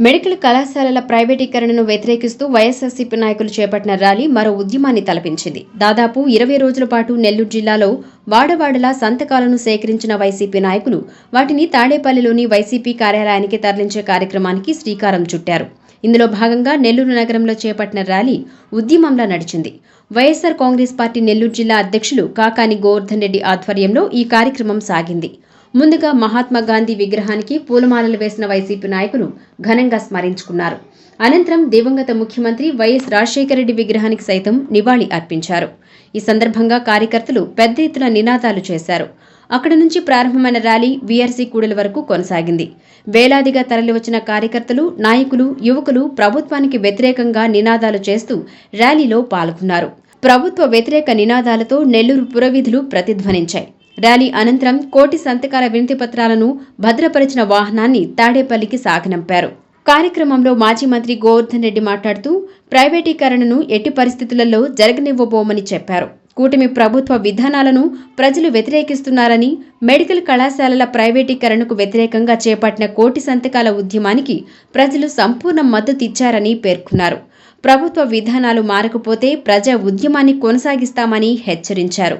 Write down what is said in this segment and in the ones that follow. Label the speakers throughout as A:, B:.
A: Medical కళాశాలల ప్రైవేటీకరణను వ్యతిరేకిస్తూ వైఎస్ఆర్సీపీ నాయకులు చేపట్టిన ర్యాలీ మరో ఉద్యమాన్ని తలపించింది. దాదాపు ఇరవై రోజుల పాటు నెల్లూరు జిల్లాలో వాడవాడలా సంతకాలను సేకరించిన వైసీపీ నాయకులు వాటిని తాడేపల్లిలోని వైసీపీ కార్యాలయానికి తరలించే కార్యక్రమానికి శ్రీకారం చుట్టారు. ఇందులో భాగంగా నెల్లూరు నగరంలో చేపట్టిన ర్యాలీ ఉద్యమంలా నడిచింది. వైఎస్సార్ కాంగ్రెస్ పార్టీ నెల్లూరు జిల్లా అధ్యక్షులు కాకాని గోవర్ధన్ రెడ్డి ఆధ్వర్యంలో ఈ కార్యక్రమం సాగింది. ముందుగా మహాత్మా గాంధీ విగ్రహానికి పూలమాలలు వేసిన వైసీపీ నాయకులు ఘనంగా స్మరించుకున్నారు. అనంతరం దివంగత ముఖ్యమంత్రి వైఎస్ రాజశేఖర రెడ్డి విగ్రహానికి సైతం నివాళి అర్పించారు. ఈ సందర్భంగా కార్యకర్తలు పెద్ద ఎత్తున నినాదాలు చేశారు. అక్కడి నుంచి ప్రారంభమైన ర్యాలీ వీఆర్సీ కూడలి వరకు కొనసాగింది. వేలాదిగా తరలివచ్చిన కార్యకర్తలు నాయకులు యువకులు ప్రభుత్వానికి వ్యతిరేకంగా నినాదాలు చేస్తూ ర్యాలీలో పాల్గొన్నారు. ప్రభుత్వ వ్యతిరేక నినాదాలతో నెల్లూరు పురవీధులు ప్రతిధ్వనించాయి. ర్యాలీ అనంతరం కోటి సంతకాల వినతి పత్రాలను భద్రపరిచిన వాహనాన్ని తాడేపల్లికి సాగనంపారు. కార్యక్రమంలో మాజీ మంత్రి గోవర్ధన్ రెడ్డి మాట్లాడుతూ ప్రైవేటీకరణను ఎట్టి పరిస్థితులలో జరగనివ్వబోమని చెప్పారు. కూటమి ప్రభుత్వ విధానాలను ప్రజలు వ్యతిరేకిస్తున్నారని మెడికల్ కళాశాలల ప్రైవేటీకరణకు వ్యతిరేకంగా చేపట్టిన కోటి సంతకాల ఉద్యమానికి ప్రజలు సంపూర్ణ మద్దతు ఇచ్చారని పేర్కొన్నారు. ప్రభుత్వ విధానాలు మారకపోతే ప్రజా ఉద్యమాన్ని కొనసాగిస్తామని హెచ్చరించారు.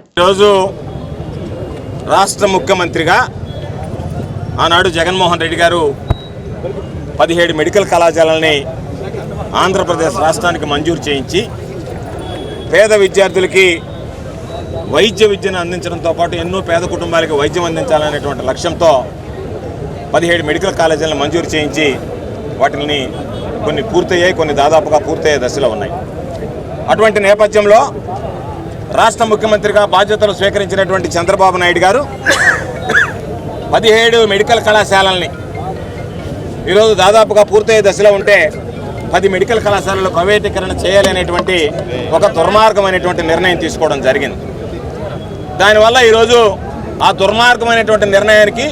B: రాష్ట్ర ముఖ్యమంత్రిగా ఆనాడు జగన్మోహన్ రెడ్డి గారు పదిహేడు మెడికల్ కళాశాలని ఆంధ్రప్రదేశ్ రాష్ట్రానికి మంజూరు చేయించి పేద విద్యార్థులకి వైద్య విద్యను అందించడంతో పాటు ఎన్నో పేద కుటుంబాలకి వైద్యం అందించాలనేటువంటి లక్ష్యంతో పదిహేడు మెడికల్ కాలేజీలను మంజూరు చేయించి వాటిని కొన్ని పూర్తయ్యాయి కొన్ని దాదాపుగా పూర్తయ్యే దశలో ఉన్నాయి. అటువంటి నేపథ్యంలో రాష్ట్ర ముఖ్యమంత్రిగా బాధ్యతలు స్వీకరించినటువంటి చంద్రబాబు నాయుడు గారు పదిహేడు మెడికల్ కళాశాలల్ని ఈరోజు దాదాపుగా పూర్తయ్యే దశలో ఉంటే పది మెడికల్ కళాశాలలు ప్రైవేటీకరణ చేయాలనేటువంటి ఒక దుర్మార్గమైనటువంటి నిర్ణయం తీసుకోవడం జరిగింది. దానివల్ల ఈరోజు ఆ దుర్మార్గమైనటువంటి నిర్ణయానికి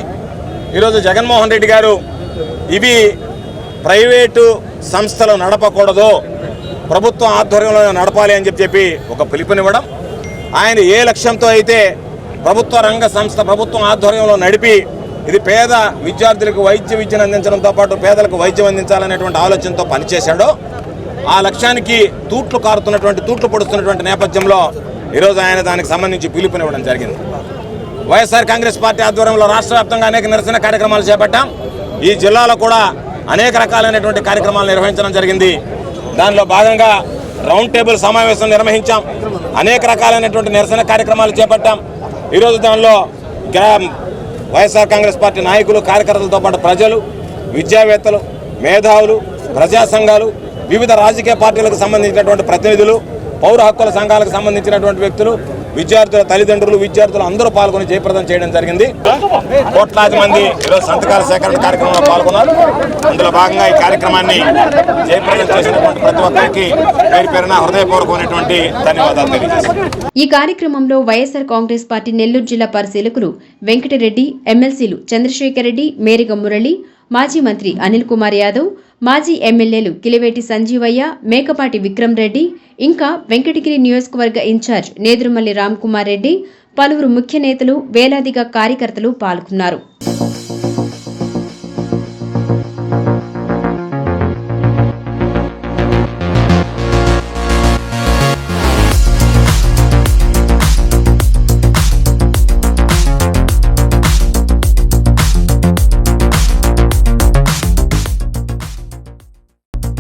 B: ఈరోజు జగన్మోహన్ రెడ్డి గారు ఇవి ప్రైవేటు సంస్థలు నడపకూడదు ప్రభుత్వం ఆధ్వర్యంలో నడపాలి అని చెప్పి చెప్పి ఒక పిలుపునివ్వడం ఆయన ఏ లక్ష్యంతో అయితే ప్రభుత్వ రంగ సంస్థ ప్రభుత్వం ఆధ్వర్యంలో నడిపి ఇది పేద విద్యార్థులకు వైద్య విద్యను అందించడంతో పాటు పేదలకు వైద్యం అందించాలనేటువంటి ఆలోచనతో పనిచేశాడో ఆ లక్ష్యానికి తూట్లు కారుతున్నటువంటి తూట్లు పొడుస్తున్నటువంటి నేపథ్యంలో ఈరోజు ఆయన దానికి సంబంధించి పిలుపునివ్వడం జరిగింది. వైఎస్ఆర్ కాంగ్రెస్ పార్టీ ఆధ్వర్యంలో రాష్ట్ర వ్యాప్తంగా అనేక నిరసన కార్యక్రమాలు చేపట్టాం. ఈ జిల్లాలో కూడా అనేక రకాలైనటువంటి కార్యక్రమాలు నిర్వహించడం జరిగింది. దానిలో భాగంగా రౌండ్ టేబుల్ సమావేశం నిర్వహించాం. అనేక రకాలైనటువంటి నిరసన కార్యక్రమాలు చేపట్టాం. ఈరోజు దానిలో వైఎస్ఆర్ కాంగ్రెస్ పార్టీ నాయకులు కార్యకర్తలతో పాటు ప్రజలు విద్యావేత్తలు మేధావులు ప్రజా సంఘాలు వివిధ రాజకీయ పార్టీలకు సంబంధించినటువంటి ప్రతినిధులు పౌర హక్కుల సంఘాలకు సంబంధించినటువంటి వ్యక్తులు విద్యార్థుల తల్లిదండ్రులు విద్యార్థులు అందరూ పాల్గొని జయప్రదం చేయడం జరిగింది. కోట్లాది మంది ఈరోజు సంతకాల సేకరణ కార్యక్రమంలో పాల్గొన్నారు. అందులో భాగంగా ఈ కార్యక్రమాన్ని జయప్రదం చేసినటువంటి ప్రతి ఒక్కరికి పేరు పేరున హృదయపూర్వకమైనటువంటి ధన్యవాదాలు తెలియజేస్తున్నాను.
A: ఈ కార్యక్రమంలో వైఎస్ఆర్ కాంగ్రెస్ పార్టీ నెల్లూరు జిల్లా పరిశీలకులు వెంకటరెడ్డి ఎమ్మెల్సీలు చంద్రశేఖర్ రెడ్డి మేరిగ మురళి మాజీ మంత్రి అనిల్ కుమార్ యాదవ్ మాజీ ఎమ్మెల్యేలు కిలివేటి సంజీవయ్య మేకపాటి విక్రమ్ రెడ్డి ఇంకా వెంకటగిరి నియోజకవర్గ ఇన్ఛార్జ్ నేదురుమల్లి రామ్ కుమార్ రెడ్డి పలువురు ముఖ్య నేతలు వేలాదిగా కార్యకర్తలు పాల్గొన్నారు.